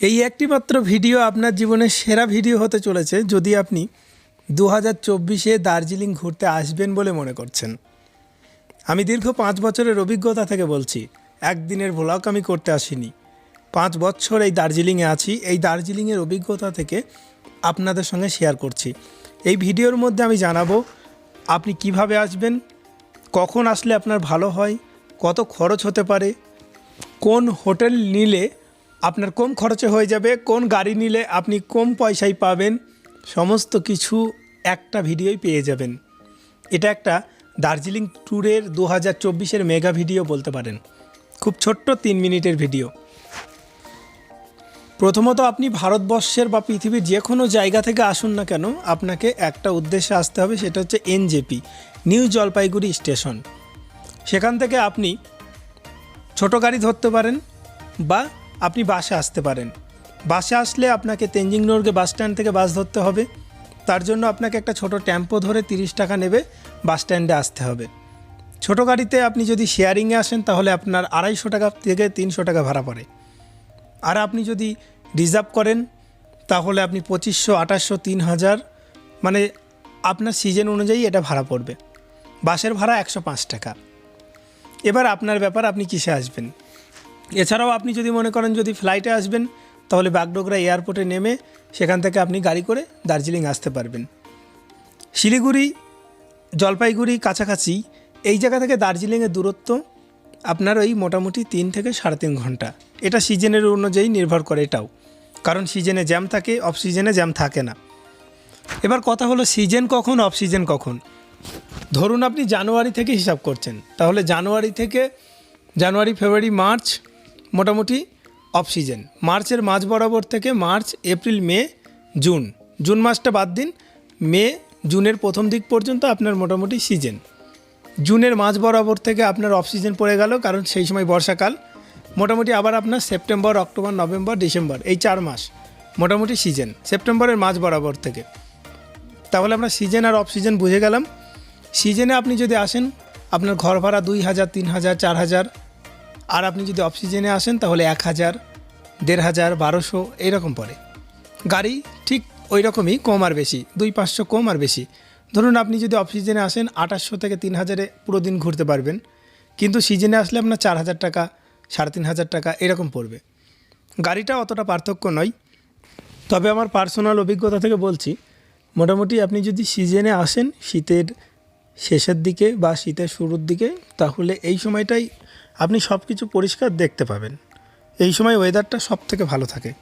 এই একটি মাত্র ভিডিও আপনার জীবনের সেরা ভিডিও হতে চলেছে যদি আপনি দু হাজার চব্বিশে দার্জিলিং ঘুরতে আসবেন বলে মনে করছেন। আমি দীর্ঘ পাঁচ বছরের অভিজ্ঞতা থেকে বলছি, একদিনের ভ্লগ আমি করতে আসিনি। পাঁচ বছর এই দার্জিলিংয়ে আছি, এই দার্জিলিংয়ের অভিজ্ঞতা থেকে আপনাদের সঙ্গে শেয়ার করছি। এই ভিডিওর মধ্যে আমি জানাব, আপনি কীভাবে আসবেন, কখন আসলে আপনার ভালো হয়, কত খরচ হতে পারে, কোন হোটেল নিলে আপনার কম খরচে হয়ে যাবে, কোন গাড়ি নিলে আপনি কম পয়সায় পাবেন, সমস্ত কিছু একটা ভিডিওই পেয়ে যাবেন। এটা একটা দার্জিলিং ট্যুরের দু হাজার চব্বিশের মেগা ভিডিও বলতে পারেন। খুব ছোট্ট তিন মিনিটের ভিডিও। প্রথমত আপনি ভারতবর্ষের বা পৃথিবীর যে কোনো জায়গা থেকে আসুন না কেন, আপনাকে একটা উদ্দেশ্যে আসতে হবে, সেটা হচ্ছে এনজেপি, নিউ জলপাইগুড়ি স্টেশন। সেখান থেকে আপনি ছোট গাড়ি ধরতে পারেন বা আপনি বাসে আসতে পারেন। বাসে আসলে আপনাকে তেঞ্জিং নোরগে বাস স্ট্যান্ড থেকে বাস ধরতে হবে। তার জন্য আপনাকে একটা ছোট টেম্পো ধরে তিরিশ টাকা নেবে বাস স্ট্যান্ডে আসতে হবে। ছোট গাড়িতে আপনি যদি শেয়ারিংয়ে আসেন তাহলে আপনার আড়াইশো টাকা থেকে তিনশো টাকা ভাড়া পড়ে। আর আপনি যদি রিজার্ভ করেন তাহলে আপনি পঁচিশশো, আঠাশশো, তিন হাজার মানে আপনার সিজন অনুযায়ী এটা ভাড়া পড়বে। বাসের ভাড়া একশো পাঁচ টাকা। এবার আপনার ব্যাপার আপনি কিসে আসবেন? এছাড়াও আপনি যদি মনে করেন যদি ফ্লাইটে আসবেন, তাহলে বাগডোগরা এয়ারপোর্টে নেমে সেখান থেকে আপনি গাড়ি করে দার্জিলিং আসতে পারবেন। শিলিগুড়ি, জলপাইগুড়ি কাছাকাছি, এই জায়গা থেকে দার্জিলিংয়ের দূরত্ব আপনার ওই মোটামুটি তিন থেকে সাড়ে তিন ঘণ্টা। এটা সিজনের অনুযায়ী নির্ভর করে এটাও। কারণ সিজনে জ্যাম থাকে অফ সিজনে জ্যাম থাকে না। এবার কথা হলো সিজন কখন অফ সিজন কখন? ধরুন আপনি জানুয়ারি থেকে হিসাব করছেন। তাহলে জানুয়ারি থেকে, জানুয়ারি, ফেব্রুয়ারি, মার্চ মোটামুটি অফ সিজন মার্চের মাঝ বরাবর থেকে March, April, May, June. June মাসটা বাদ দিন। মে, জুনের প্রথম দিক পর্যন্ত আপনার মোটামুটি সিজন জুনের মাঝ বরাবর থেকে আপনার অফ সিজন পড়ে গেল, কারণ সেই সময় বর্ষাকাল। মোটামুটি আবার আপনার সেপ্টেম্বর, অক্টোবর, নভেম্বর, ডিসেম্বর, এই চার মাস মোটামুটি সিজন সেপ্টেম্বরের মাঝ বরাবর থেকে। তাহলে আমরা সিজন আর অফ সিজন বুঝে গেলাম। সিজনে আপনি যদি আসেন, আপনার ঘর ভাড়া দুই হাজার, তিন হাজার, চার হাজার আর আপনি যদি অফ সিজনে আসেন, তাহলে এক হাজার, দেড় হাজার, বারোশো এইরকম পড়ে। গাড়ি ঠিক ওই রকমই কম আর বেশি, দুই পাঁচশো কম আর বেশি। ধরুন আপনি যদি অফ সিজনে আসেন, আঠাশশো থেকে তিন হাজারে পুরো দিন ঘুরতে পারবেন। কিন্তু সিজনে আসলে আপনার চার হাজার টাকা, সাড়ে তিন হাজার টাকা, এরকম পড়বে। গাড়িটা অতটা পার্থক্য নয়। তবে আমার পার্সোনাল অভিজ্ঞতা থেকে বলছি, মোটামুটি আপনি যদি সিজনে আসেন, শীতের শেষের দিকে বা শীতের শুরুর দিকে, তাহলে এই সময়টাই আপনি সব কিছু পরিষ্কার দেখতে পাবেন। এই সময় ওয়েদারটা সব থেকে ভালো থাকে।